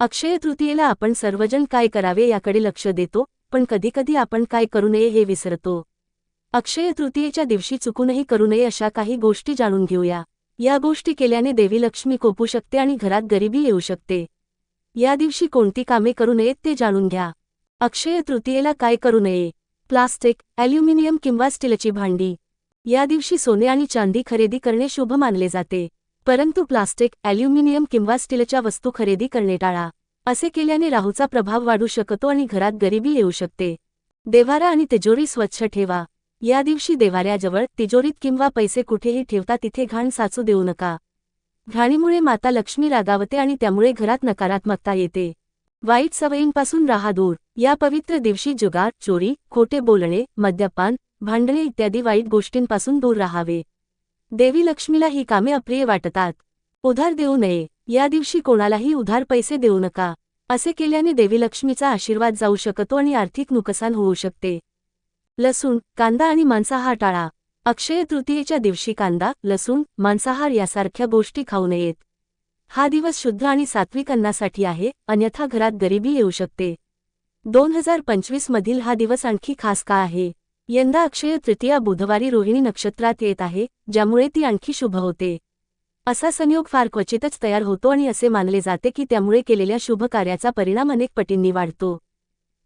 अक्षय तृतीयेला आपण सर्वजण काय करावे याकडे लक्ष देतो पण कधीकधी आपण काय करू नये हे विसरतो. अक्षय तृतीयेच्या दिवशी चुकूनही करू नये अशा काही गोष्टी जाणून घेऊया. या गोष्टी केल्याने देवी लक्ष्मी कोपू शकते आणि घरात गरिबी येऊ शकते. या दिवशी कोणती कामे करू नयेत ते जाणून घ्या. अक्षय तृतीयेला काय करू नये? प्लास्टिक ॲल्युमिनियम किंवा स्टीलची भांडी. या दिवशी सोने आणि चांदी खरेदी करणे शुभ मानले जाते. परंतु प्लास्टिक ॲल्युमिनियम किंवा स्टीलच्या वस्तू खरेदी करणे टाळा. असे केल्याने राहूचा प्रभाव वाढू शकतो आणि घरात गरिबी येऊ शकते. देवारा आणि तिजोरी स्वच्छ ठेवा. या दिवशी देवाऱ्याजवळ तिजोरीत किंवा पैसे कुठेही ठेवता तिथे घाण साचू देऊ नका. घाणीमुळे माता लक्ष्मी रागावते आणि त्यामुळे घरात नकारात्मकता येते. वाईट सवयींपासून राहा दूर. या पवित्र दिवशी जुगार चोरी खोटे बोलणे मद्यपान भांडणे इत्यादी वाईट गोष्टींपासून दूर राहावे. देवी लक्ष्मीला ही कामे अप्रिय वाटतात. उधार देऊ नये. या दिवशी कोणालाही उधार पैसे देऊ नका. असे केल्याने देवी लक्ष्मीचा आशीर्वाद जाऊ शकतो आणि आर्थिक नुकसान होऊ शकते. लसूण कांदा आणि मांसाहार टाळा. अक्षय तृतीयेच्या दिवशी कांदा लसूण मांसाहार यासारख्या गोष्टी खाऊ नयेत. हा दिवस शुद्ध आणि सात्विक अन्नासाठी आहे. अन्यथा घरात गरिबी येऊ शकते. दोन हजार पंचवीस मधील हा दिवस आणखी खास का आहे? यंदा अक्षय तृतीया बुधवारी रोहिणी नक्षत्रात येत आहे ज्यामुळे ती आणखी शुभ होते. असा संयोग फार क्वचितच तयार होतो आणि असे मानले जाते की त्यामुळे केलेल्या शुभ कार्याचा परिणाम अनेक पटींनी वाढतो.